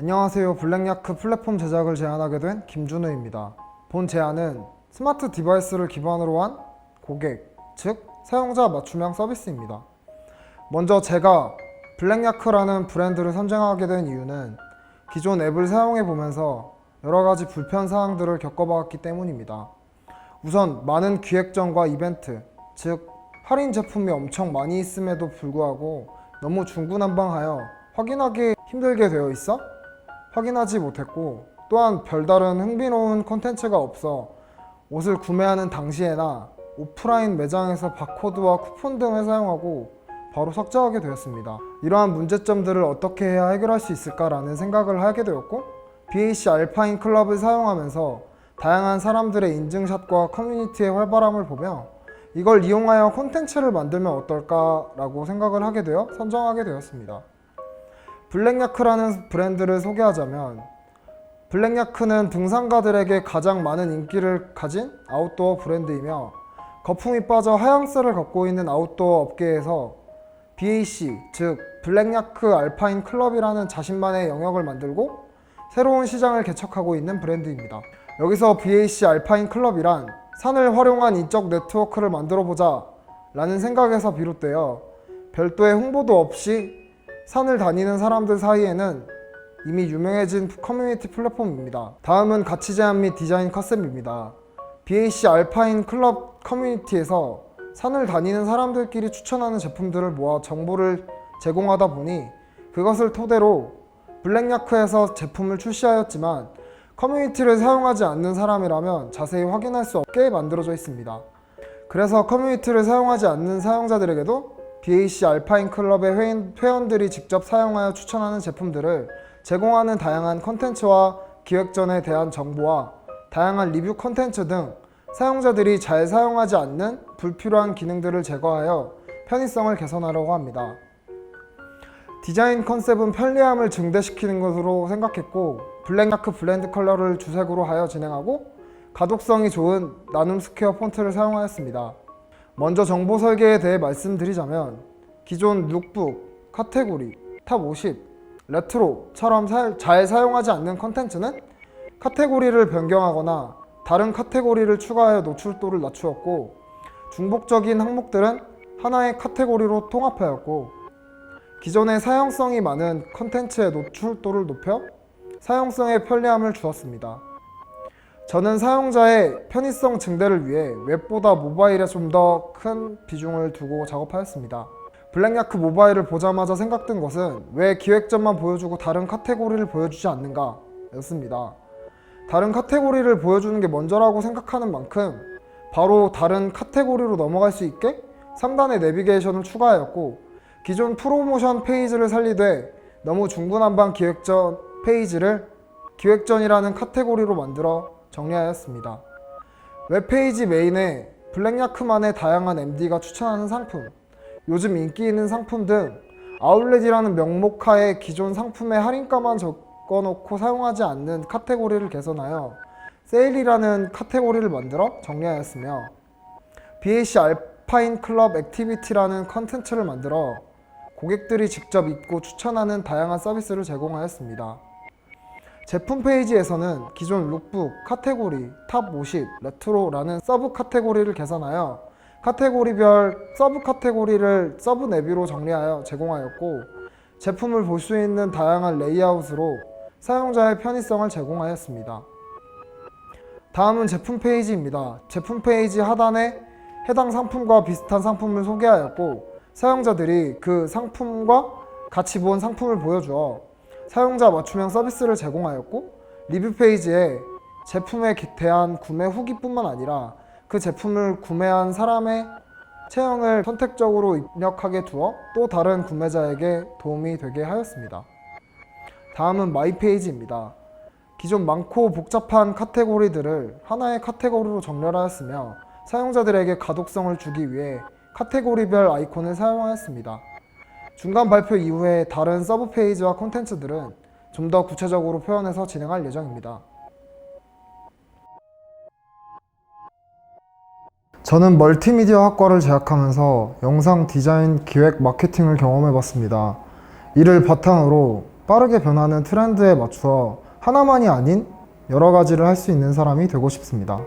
안녕하세요. 블랙야크 플랫폼 제작을 제안하게 된 김준우입니다. 본 제안은 스마트 디바이스를 기반으로 한 고객, 즉 사용자 맞춤형 서비스입니다. 먼저 제가 블랙야크라는 브랜드를 선정하게 된 이유는 기존 앱을 사용해 보면서 여러 가지 불편 사항들을 겪어봤기 때문입니다. 우선 많은 기획전과 이벤트, 즉 할인 제품이 엄청 많이 있음에도 불구하고 너무 중구난방하여 확인하기 힘들게 되어 있어 확인하지 못했고 또한 별다른 흥미로운 콘텐츠가 없어 옷을 구매하는 당시에나 오프라인 매장에서 바코드와 쿠폰 등을 사용하고 바로 삭제하게 되었습니다. 이러한 문제점들을 어떻게 해야 해결할 수 있을까라는 생각을 하게 되었고 BAC 알파인 클럽을 사용하면서 다양한 사람들의 인증샷과 커뮤니티의 활발함을 보며 이걸 이용하여 콘텐츠를 만들면 어떨까라고 생각을 하게 되어 선정하게 되었습니다. 블랙야크라는 브랜드를 소개하자면 블랙야크는 등산가들에게 가장 많은 인기를 가진 아웃도어 브랜드이며 거품이 빠져 하향세를 걷고 있는 아웃도어 업계에서 BAC 즉 블랙야크 알파인 클럽이라는 자신만의 영역을 만들고 새로운 시장을 개척하고 있는 브랜드입니다. 여기서 BAC 알파인 클럽이란 산을 활용한 인적 네트워크를 만들어 보자 라는 생각에서 비롯되어 별도의 홍보도 없이 산을 다니는 사람들 사이에는 이미 유명해진 커뮤니티 플랫폼입니다. 다음은 가치 제안 및 디자인 컨셉입니다. BAC 알파인 클럽 커뮤니티에서 산을 다니는 사람들끼리 추천하는 제품들을 모아 정보를 제공하다 보니 그것을 토대로 블랙야크에서 제품을 출시하였지만 커뮤니티를 사용하지 않는 사람이라면 자세히 확인할 수 없게 만들어져 있습니다. 그래서 커뮤니티를 사용하지 않는 사용자들에게도 BAC 알파인 클럽의 회원, 회원들이 직접 사용하여 추천하는 제품들을 제공하는 다양한 컨텐츠와 기획전에 대한 정보와 다양한 리뷰 컨텐츠 등 사용자들이 잘 사용하지 않는 불필요한 기능들을 제거하여 편의성을 개선하려고 합니다. 디자인 컨셉은 편리함을 증대시키는 것으로 생각했고 블랙야크 블렌드 컬러를 주색으로 하여 진행하고 가독성이 좋은 나눔 스퀘어 폰트를 사용하였습니다. 먼저 정보 설계에 대해 말씀드리자면 기존 룩북, 카테고리, 탑 50, 레트로처럼 사- 잘 사용하지 않는 컨텐츠는 카테고리를 변경하거나 다른 카테고리를 추가하여 노출도를 낮추었고 중복적인 항목들은 하나의 카테고리로 통합하였고 기존의 사용성이 많은 컨텐츠의 노출도를 높여 사용성에 편리함을 주었습니다. 저는 사용자의 편의성 증대를 위해 웹보다 모바일에 좀 더 큰 비중을 두고 작업하였습니다. 블랙야크 모바일을 보자마자 생각든 것은 왜 기획전만 보여주고 다른 카테고리를 보여주지 않는가 였습니다. 다른 카테고리를 보여주는 게 먼저라고 생각하는 만큼 바로 다른 카테고리로 넘어갈 수 있게 상단에 내비게이션을 추가하였고 기존 프로모션 페이지를 살리되 너무 중구난방 기획전 페이지를 기획전이라는 카테고리로 만들어 정리하였습니다. 웹페이지 메인에 블랙야크만의 다양한 MD가 추천하는 상품, 요즘 인기 있는 상품 등 아울렛이라는 명목하에 기존 상품의 할인가만 적어놓고 사용하지 않는 카테고리를 개선하여 세일이라는 카테고리를 만들어 정리하였으며 BAC 알파인 클럽 액티비티라는 컨텐츠를 만들어 고객들이 직접 입고 추천하는 다양한 서비스를 제공하였습니다. 제품 페이지에서는 기존 룩북, 카테고리, 탑 50, 레트로라는 서브 카테고리를 개선하여 카테고리별 서브 카테고리를 서브 내비로 정리하여 제공하였고 제품을 볼 수 있는 다양한 레이아웃으로 사용자의 편의성을 제공하였습니다. 다음은 제품 페이지입니다. 제품 페이지 하단에 해당 상품과 비슷한 상품을 소개하였고 사용자들이 그 상품과 같이 본 상품을 보여주어 사용자 맞춤형 서비스를 제공하였고 리뷰 페이지에 제품에 기- 대한 구매 후기뿐만 아니라 그 제품을 구매한 사람의 체형을 선택적으로 입력하게 두어 또 다른 구매자에게 도움이 되게 하였습니다. 다음은 마이 페이지입니다. 기존 많고 복잡한 카테고리들을 하나의 카테고리로 정렬하였으며 사용자들에게 가독성을 주기 위해 카테고리별 아이콘을 사용하였습니다. 중간 발표 이후에 다른 서브 페이지와 콘텐츠들은 좀 더 구체적으로 표현해서 진행할 예정입니다. 저는 멀티미디어 학과를 재학하면서 영상 디자인 기획 마케팅을 경험해 봤습니다. 이를 바탕으로 빠르게 변하는 트렌드에 맞추어 하나만이 아닌 여러 가지를 할 수 있는 사람이 되고 싶습니다.